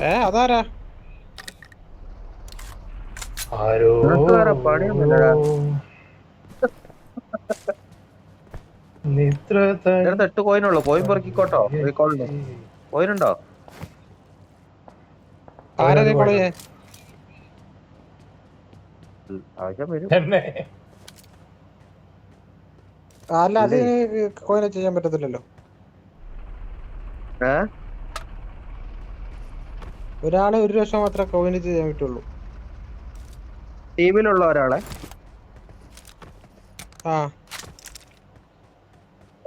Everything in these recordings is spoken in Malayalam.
ഏ അതാരാ? ആരോ? ഇതിനകത്ത് എട്ട് കോയിനുള്ളൂ. കോയിൻ പെറുക്കിക്കോട്ടോ റീകോളിന് കോയിനുണ്ടോ? ആരാ റീകോൾ ചെയ്യാൻ ആവശ്യം വരും. അല്ല അത് കോയിനെ ചെയ്യാൻ പറ്റത്തില്ലല്ലോ. ഏ? ഒരാളെ ഒരു ലക്ഷം മാത്രമേ കോയിന് ചെയ്യാൻ പറ്റുള്ളൂ. ടീമിലുള്ള ഒരാളെ? ആ.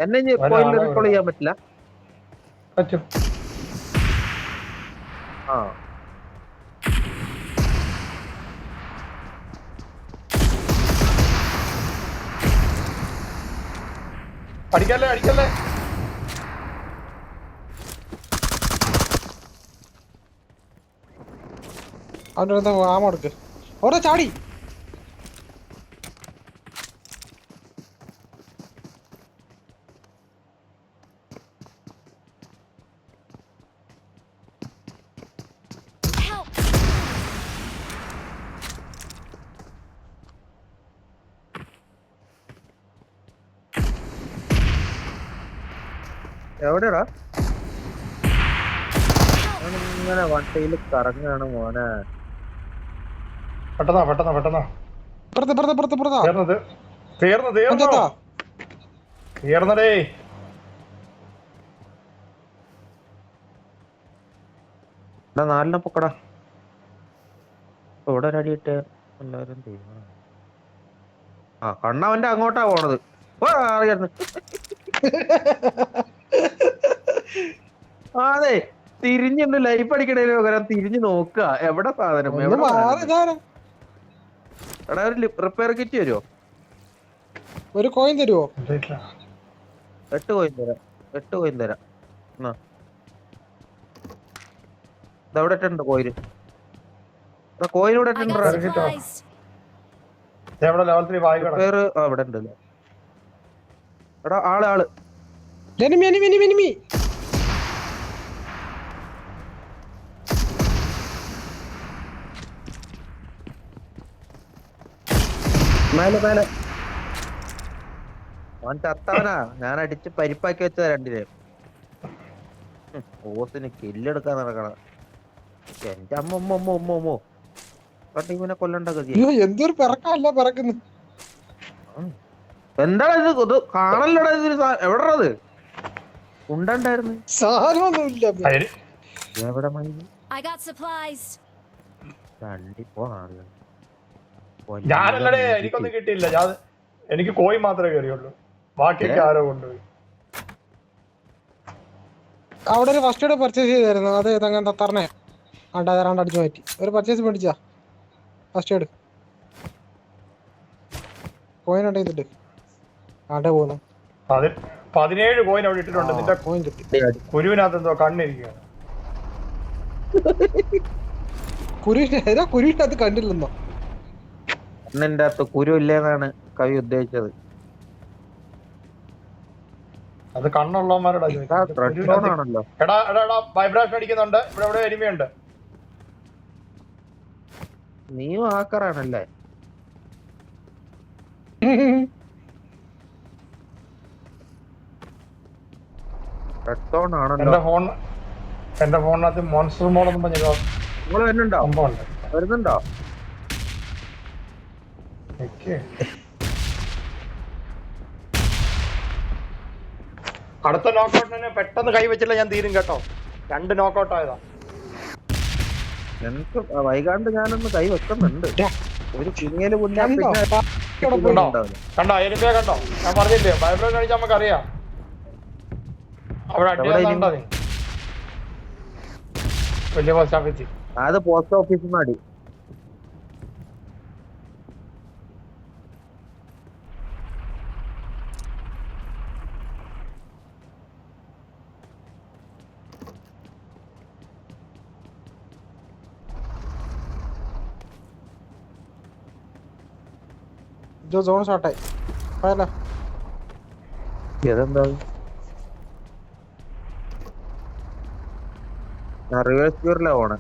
എന്നെ കോയിൻ റീകോൾ ചെയ്യാൻ പറ്റില്ല? പറ്റും. ആ. അടിക്കല്ലേ അടിക്കല്ലേ? അവന്റെ അടുത്ത് ആമ കൊടുക്ക് അവിടെ ചാടി. എവിടെയാടാ ഇങ്ങനെ വണ്ടിയിൽ കറങ്ങാണ് മോനെ. പെട്ടെന്നാ പെട്ടെന്നാ പെട്ടെന്നാ. പുറത്ത് പുറത്ത് പുറത്ത് പുറത്താ. തീർന്നത് തീർന്നു തീർന്നു. തീർന്നടേ. നാലിനെ പൊക്കടാ. ഇവിടെ ഒരു അടിയിട്ട് എല്ലാവരും തീരുമാനം ആ കണ്ണവന്റെ അങ്ങോട്ടാ പോണത്. ഓ, അറിയായിരുന്നു അതെ തിരിഞ്ഞുണ്ട് ലൈഫ് അടിക്കണേലും തിരിഞ്ഞു നോക്കുക. എവിടെ സാധനം? എവിടെ? എടാ ഒരു റിപ്പയർ കിറ്റ് തരുമോ ഒരു കോയിൻ തരുവോ? ഇല്ല. എട്ട് കോയിൻ തരാം. എട്ട് കോയിൻ തരാം. എന്നാ. ഇതെവിടെ ഇട്ടുണ്ട് കോയിന് എടാ കോയിൻ ഇവിടെ ഇട്ടുണ്ട് റിപ്പയർ ആ ഇവിടെ എടാ ആൾ ആൾ. എനിമി എനിമി എനിമി എനിമി മേലെ മേലെ അവൻ ചത്തവനാ. ഞാൻ അടിച്ച് പരിപ്പാക്കി വെച്ച രണ്ടിനെ ഓസിന് കില്ലെടുക്കാൻ നടക്കണ. എന്റെ അമ്മ അമ്മ അമ്മ അമ്മ അമ്മോ ഇവനെ കൊല്ലണ്ട ഗതി. എന്തൊരു പിറക്കല്ല പിറക്കുന്നു. എന്താണ് ഇത്? ഇത് കാണല്ലടാ ഇതിന് എവിടെ ഉണ്ടണ്ടായിരുന്നു. ഉണ്ടായിരുന്നു സാധനമൊന്നുമില്ല എവിടെ മൈ I got supplies. രണ്ടിപ്പോ ആളുകൾ ഞാനല്ലടേ എനിക്കൊന്നും കിട്ടിയില്ല. ഞാൻ എനിക്ക് കോയി മാത്രമേ കയറിയുള്ളൂ. ബാക്കിയൊക്കെ ആരോ കൊണ്ടുപോയി. അവിടെ ഒരു ഫസ്റ്റ് എയ്ഡ് പർച്ചേസ് ചെയ്തായിരുന്നു. അത് അങ്ങനെ തത്തറിനെ ആണ്ടാ തരാണ്ട് അടിച്ചു മാറ്റി. ഒരു പർച്ചേസ് മേടിച്ചാ? ഫസ്റ്റ് എയ്ഡ് കോയിൻ ഉണ്ടെന്നിട്ട് ആണ്ടെ പോകുന്നു പതി പതിനേഴ് കോയിൻ അവിടെ ഇട്ടിട്ടുണ്ട്. നിന്റെ കോയിൻ കിട്ടി. കുരുവിനകത്ത് എന്തോ കണ്ണിരിക്കുകയാണ്. കുരുവിനകത്ത് കണ്ടില്ലെന്നോ? കണ്ണിന്റെ അകത്ത് കുരു ഇല്ലെന്നാണ് കവി ഉദ്ദേശിച്ചത്. അത് കണ്ണുള്ളവന്മാരുടെ ആണല്ലോ. എടാ എടാ എടാ വൈബ്രേഷൻ അടിക്കുന്നുണ്ട്. ഇവിടെ ഇവിടെ എരുമയുണ്ട് നീയും ആക്കറാണല്ലേ റെഡ് സോൺ ആണല്ലോ. എന്റെ ഫോൺ എന്റെ ഫോണിനകത്ത് മോൺസ്റ്റർ പറഞ്ഞ നിങ്ങൾ വരുന്നുണ്ടോ? വരുന്നുണ്ടോ. അടുത്ത നോക്കൗട്ടിനെ പെട്ടെന്ന് കൈവച്ചില്ല ഞാൻ തീരും കേട്ടോ. രണ്ട് നോക്കൗട്ട് ആയതാ. എനിക്ക് വൈകാണ്ട് ഞാനൊന്ന് കൈ വെക്കുന്നുണ്ട്. ഒരു കുഞ്ഞിൽ കണ്ടോ? പിന്നെ ഇവിടെ പോയി. ഉണ്ടാവില്ല. കണ്ടോ? ഞാൻ പറഞ്ഞില്ലേ? ബൈബിൾ അടിച്ചാൽ നമുക്ക് അറിയാം അവിടെ അടിയാ നീ വലിയ പോസ്റ്റ് ഓഫീസിൽ അത് പോസ്റ്റ് ഓഫീസിൽ നിന്ന് അടി. ഇത് സോൺ ഷോട്ടായി പോയല്ലോ. ഇതെന്താ? റിവേഴ്സ് ഗിയറിലാ പോണേ.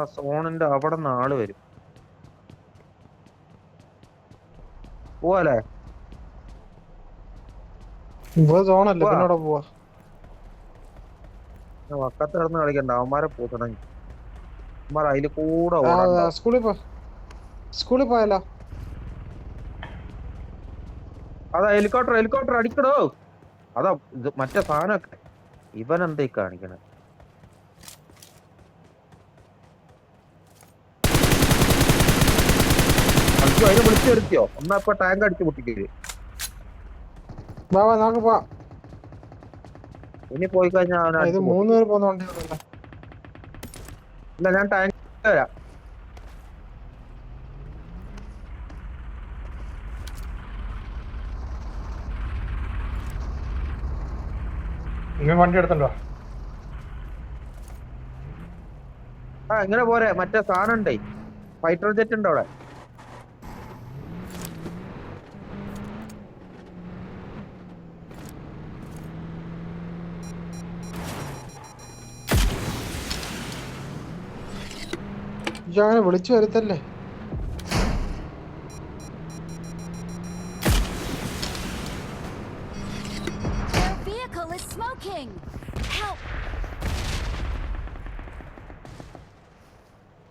ആ സോണിന്റെ അവിടെ നിന്ന് ആൾ വരും. പോവാലേ ഇവിടെ സോണല്ലേ വാ. പിന്നെ അവിടെ പോവാ വക്കത്ത് കിടന്ന് കളിക്കണ്ട അവന്മാരെ പൂത്തണം അവന്മാർ അതിൽ കൂടെ സ്കൂളിൽ പോ. സ്കൂളിൽ പോയാലോ? അതാ ഹെലികോപ്റ്റർ ഹെലികോപ്റ്റർ അടിക്കടോ. അതാ മറ്റേ സാധനമൊക്കെ. ഈ കാണിക്കണേ അയ്യോ അതിനെ വിളിച്ചു വരുത്തിയോ? എന്നാ ഇപ്പൊ ടാങ്ക് അടിച്ചു പൊട്ടിക്കൽ. വാ വാ നമുക്ക് പോവാം. ഇനി പോയി കഴിഞ്ഞാൽ അവനെ ഇത് അടിച്ച് പൊട്ടിക്കും. മൂന്ന് പേര് പോകുന്ന ഇല്ല ഞാൻ ടാങ്ക് വരാം ഇനി വണ്ടി എടുത്തോ ആ ഇങ്ങനെ പോരെ. മറ്റേ സാധനം ഉണ്ടേ. ഫൈറ്റർ ജെറ്റ് ഉണ്ട് അവിടെ അങ്ങനെ വിളിച്ചു വരുത്തല്ലേ!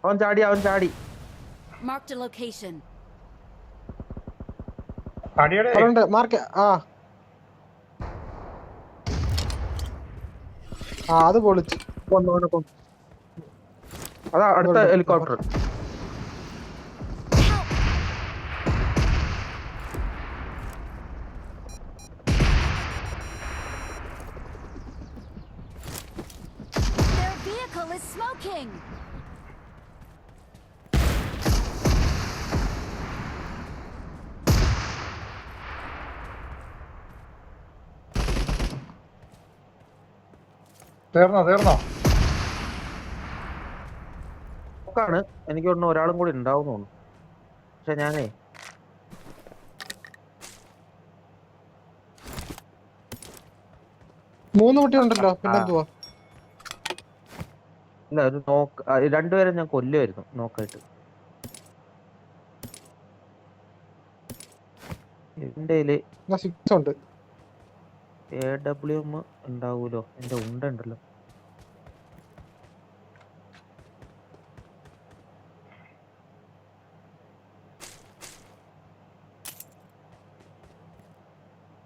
അവൻ ചാടി അവൻ ചാടി. മാർക്ക്. അടിയുടെ അവിടെ മാർക്ക് ആ. ആ അത് പൊളിച്ചു. വന്നവനെ അതാ അടുത്ത ഹെലികോപ്റ്റർ! തീർന്നോ തീർന്നോ നോക്കാണ് എനിക്ക് തോന്നുന്നു ഒരാളും കൂടി ഉണ്ടാവും തോന്നുന്നു. പക്ഷെ ഞാനേ മൂന്ന് കുട്ടി ഉണ്ടല്ലോ. പിന്നെന്തുവാ ഇല്ല ഒരു നോക്ക് രണ്ടുപേരും ഞാൻ കൊല്ലുമായിരുന്നു നോക്കായിട്ട്. എന്റെ എ ഡബ്ല്യു എം ഉണ്ടാവൂലോ? എന്റെ ഉണ്ട ഉണ്ടല്ലോ.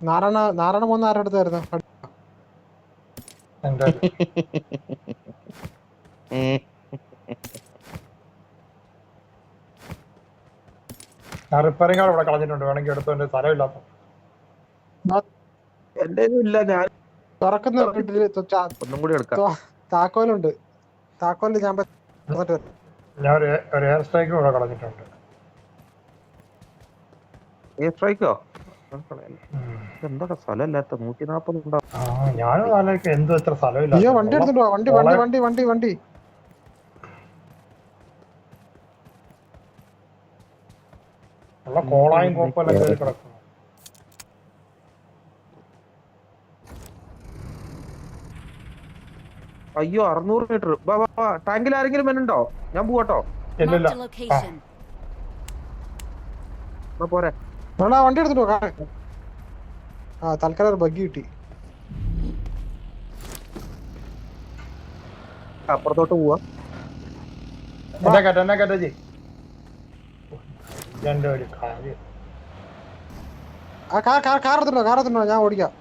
നാരായണ നാരായണ മൂന്ന് ആരുടെ അടുത്തായിരുന്നു? റിപ്പയറിംഗ് ആൾ ഇവിടെ കളഞ്ഞിട്ടുണ്ട്. വേണമെങ്കിൽ എടുത്തോ എന്റെ സ്ഥലമില്ലാത്ത. എന്റെ ഇല്ല ഞാൻ തുറക്കുന്ന വീട്ടിൽ തൊ- ചാ- ഒന്നും കൂടി എടുക്കാം. താക്കോലുണ്ട്. താക്കോൽ ഞാൻ ഞാൻ ഒരു ഒരു എയർ സ്ട്രൈക്കും ഇവിടെ കളഞ്ഞിട്ടുണ്ട്. എയർ സ്ട്രൈക്കോ. എന്താ സ്ഥലമില്ലാത്ത? നൂറ്റി നാപ്പത് ആ ഞാനും ആലോചിക്കും. എന്തും എത്ര സ്ഥലമില്ല അയ്യോ വണ്ടി എടുത്തിട്ട് വണ്ടി വണ്ടി വണ്ടി വണ്ടി വണ്ടി. ഉള്ള കോളായും കോപ്പെല്ലാം കയറി കിടക്കുന്നു. അയ്യോ അറുന്നൂറ് മീറ്റർ. വാ വാ വാ. ടാങ്കിൽ ആരെങ്കിലും വരുന്നുണ്ടോ? ഞാൻ പോവാട്ടോ. പോരെ. വേണോ വണ്ടി എടുത്തിട്ട് ആ തൽക്കാലം ഒരു ബഗ്ഗി കിട്ടി. അപ്പുറത്തോട്ട് പോവാ. കാർ കാർ കാർ എടുത്തിട്ടോ കാർ എടുത്തിട്ടോ ഞാൻ ഓടിക്കാം.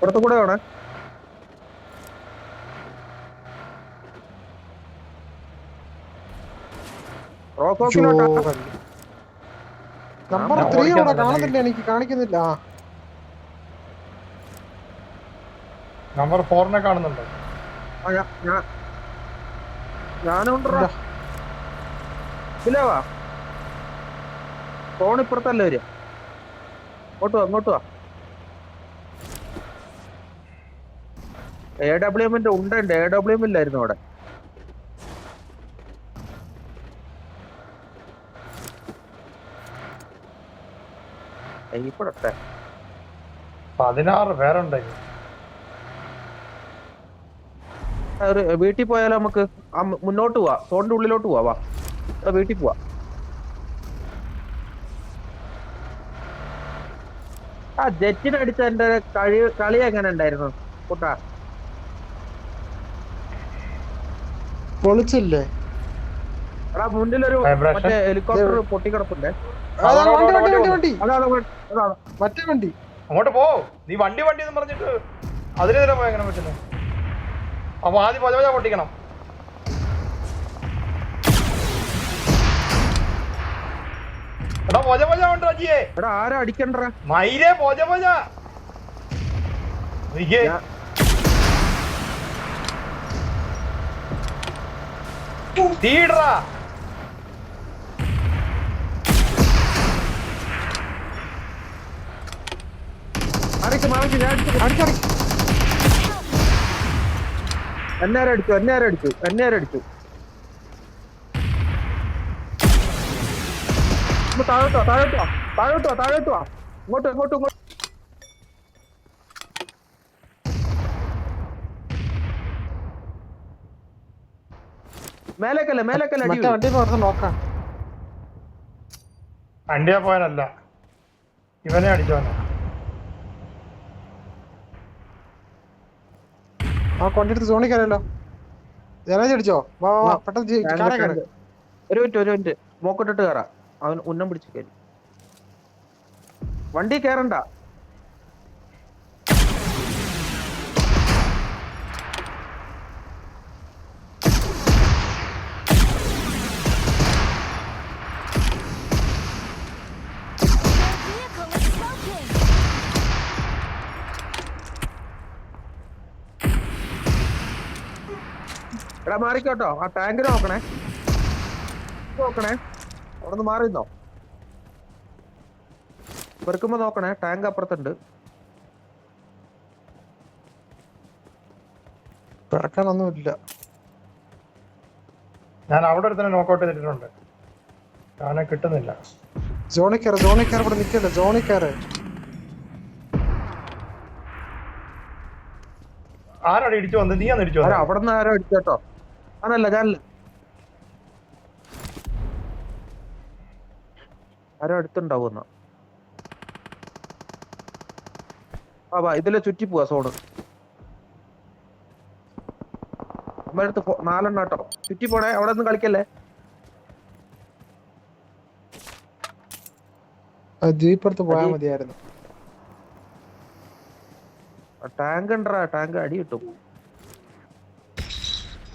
പുറത്തു കൂടെ വേണേ? നമ്പർ ത്രീ ഇവിടെ കാണുന്നില്ല എനിക്ക് കാണിക്കുന്നില്ല. നമ്പർ ഫോറിനെ കാണുന്നുണ്ടോ. ഞാനുണ്ടോ? ഇല്ല. ഇതിലേ വാ ഫോൺ ഇപ്പുറത്തല്ലേ വരിക. അങ്ങോട്ട് വാ അങ്ങോട്ട് വാ. എ ഡബ്ല്യു എമ്മിന്റെ ഉണ്ട് എ ഡബ്ല്യു എം ഇല്ലായിരുന്നു അവിടെ. ഇപ്പഴത്തെ പതിനാറ് പേരുണ്ടെങ്കിൽ വീട്ടിൽ പോയാലോ നമുക്ക്? മുന്നോട്ട് പോവാ. സോണിന്റെ ഉള്ളിലോട്ട് പോവാ വീട്ടിൽ പോവാ. ആ ജെറ്റിനടിച്ച എന്റെ കളി കളി എങ്ങനെ ഉണ്ടായിരുന്നു കൂട്ടാ? പൊളിച്ചില്ലേ? എടാ മുന്നിലൊരു? മറ്റേ ഹെലികോപ്റ്റർ പൊട്ടിക്കിടപ്പുണ്ടേ. വണ്ടി വണ്ടി വണ്ടി വണ്ടി മറ്റേ വണ്ടി. അങ്ങോട്ട് പോ. നീ വണ്ടി വണ്ടി എന്ന് പറഞ്ഞിട്ട് അതിനെതിരെ പോയി എങ്ങനെ പറ്റുന്നു അപ്പൊ ആദ്യം പല പല പൊട്ടിക്കണം. എടാ പൊജ പൊജ ഉണ്ട് അജിയെ. എടാ ആരാ അടിക്കണ്ട മയിലേ പൊജ പൊജ ഇരിക്കേ. ഞാൻ അടിച്ചു ആരും അടിച്ചു എന്നെ ആരും അടിച്ചു താഴോട്ടോ താഴോട്ടോ താഴോട്ടോ താഴോട്ടോ ഇങ്ങോട്ടോ ഇങ്ങോട്ട് ഇങ്ങോട്ട്. മേലേക്കല്ലേ മേലേക്കല്ലേ അടി മറ്റേ വണ്ടി പുറത്ത് നോക്കാം. വണ്ടിയെ പോയാലല്ല ഇവനെ അടിച്ചോനെ ആ കൊണ്ടെടുത്ത് സോണി കയറിയല്ലോ ജനേജ് അടിച്ചോ? വാ വാ. പെട്ടെന്ന് കാറെ കയറി ഒരു മിനിറ്റ് ഒരു മിനിറ്റ്. മോക്കോട്ടിട്ട് കയറാം അവൻ ഉന്നം പിടിച്ച് കയറി വണ്ടി കയറണ്ട മാറിക്കോട്ടോ. ആ ടാങ്കിന് നോക്കണേ. നോക്കണേ. അവിടെ നിന്ന് മാറിന്നോ പെറുക്കുമ്പോ നോക്കണേ. ടാങ്ക് അപ്പുറത്തുണ്ട്. പിറക്കാനൊന്നുമില്ല ഞാൻ അവിടെ ഒരുത്തനെ നോക്കൗട്ട് ചെയ്തിട്ടുണ്ട്. ഞാനെ കിട്ടുന്നില്ല. ജോണി ജോണിക്കാർ ജോണി കയറി. ഇവിടെ നിൽക്കല്ലേ ജോണി കയറി. ഇടിച്ചു വന്നത്? നീ അന്ന് ഇടിച്ചു അവിടെ നിന്ന് ആരോ അടിച്ചോട്ടോ ഞാനല്ല ഞാനല്ല ആരോ അടുത്തുണ്ടാവുന്ന ആ വാ ഇതിലെ ചുറ്റി പോവാ സോണ്. നമ്മുടെ അടുത്ത് നാലെണ്ണം കേട്ടോ. ചുറ്റി പോണേ അവിടെ ഒന്നും കളിക്കല്ലേ? ആ ജീപ്പ് എടുത്ത് പോയാൽ. മതിയായിരുന്നു. ടാങ്ക് ഉണ്ടറാ ടാങ്ക് അടി കിട്ടും.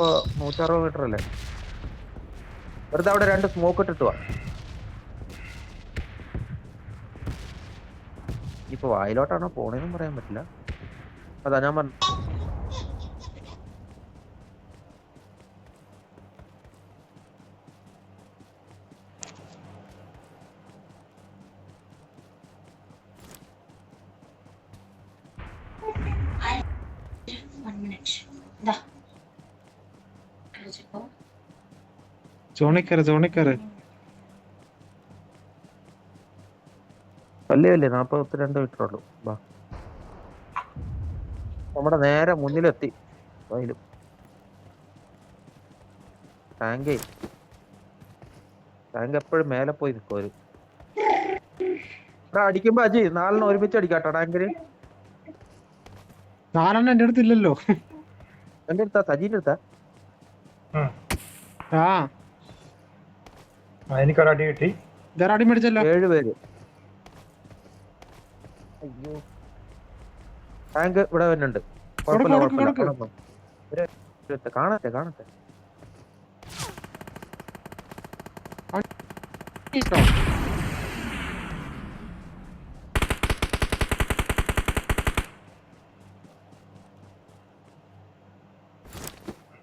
ഇപ്പൊ നൂറ്ററുപത് മീറ്റർ അല്ലേ വെറുതെ അവിടെ രണ്ട് സ്മോക്ക് ഇട്ടിട്ട് വാ. ഇപ്പൊ വായിലോട്ടാണോ പോണേന്നും പറയാൻ പറ്റില്ല. അതാ ഞാൻ പറഞ്ഞു ജോണി കയറി അല്ലേ അല്ലേ നാപ്പത്തിരണ്ട് മീറ്റർ ഉള്ളൂ. വാ. നമ്മുടെ നേരെ മുന്നിലെത്തി. വയലും ടാങ്കേ ടാങ്ക് എപ്പോഴും മേലെ പോയി നിൽക്കും ഒരു അടിക്കുമ്പോ അജി നാലെണ്ണം ഒരുമിച്ച് അടിക്കാട്ടോ ടാങ്കിന് നാലെണ്ണം എന്റെ അടുത്ത് ഇല്ലല്ലോ. എന്റെ അടുത്താ സജീന്റെ അടുത്താ. ആ, എനിക്കൊരടി കിട്ടി. അടി മേടിച്ചല്ലോ ഏഴ് പേര്. അയ്യോ. ടാങ്ക് ഇവിടെ വരുന്നുണ്ട്. കുഴപ്പമില്ല കൊടുക്ക്, കുഴപ്പമില്ല. കൊടുക്ക്. കാണാം. ഒരു- ഒരു- കാണട്ടെ കാണട്ടെ.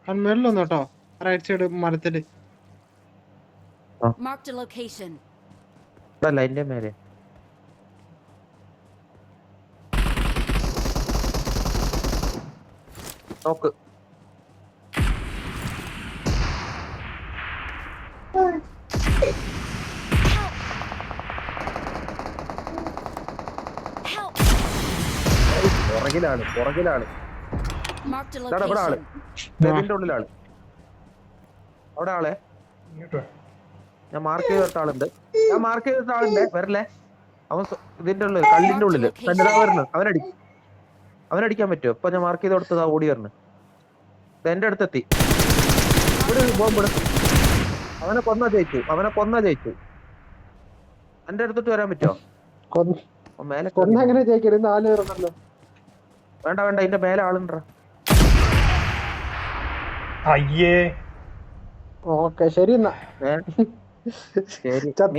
അവൻ മേളിലൊന്നു കേട്ടോ. റൈറ്റ് സൈഡ് മരത്തിൽ. Marked a location. ഇവിടെ അല്ല എന്റെ മേലെ. നോക്ക്. Help! പുറകിലാണ് പുറകിലാണ്. ഇവിടെ ആൾ. ഉള്ളിലാണ്. അവിടെ ആളെ. ഞാൻ മാർക്ക് ചെയ്തിട്ട ആളുണ്ട്. ഞാൻ മാർക്ക് ചെയ്തിട്ട ആളുണ്ട്. വരല്ലേ? അവൻ ഇതിന്റെ ഉള്ളിൽ കല്ലിന്റെ ഉള്ളിൽ തന്നെ വരുന്നു. അവനടി അവനടിക്കാൻ പറ്റുമോ? ഇപ്പൊ ഞാൻ മാർക്ക് ചെയ്ത് കൊടുത്തതാ ഓടി വരണം. എന്റെ അടുത്തെത്തി. ഇവിടെ ബോംബ് ഇട്. അവനെ കൊന്ന ജയിച്ചു. അവനെ കൊന്ന ജയിച്ചു. എന്റെ അടുത്തിട്ട് വരാൻ പറ്റുമോ? കൊന്ന മേലെ ജയിക്കരുത് നാല് പേരുണ്ടല്ലോ. വേണ്ട വേണ്ട. ഇതിന്റെ മേലെ ആളുണ്ട? അയ്യേ. ഓക്കെ ശരി എന്നാ. ഏ ശരി ചത്ത് നീ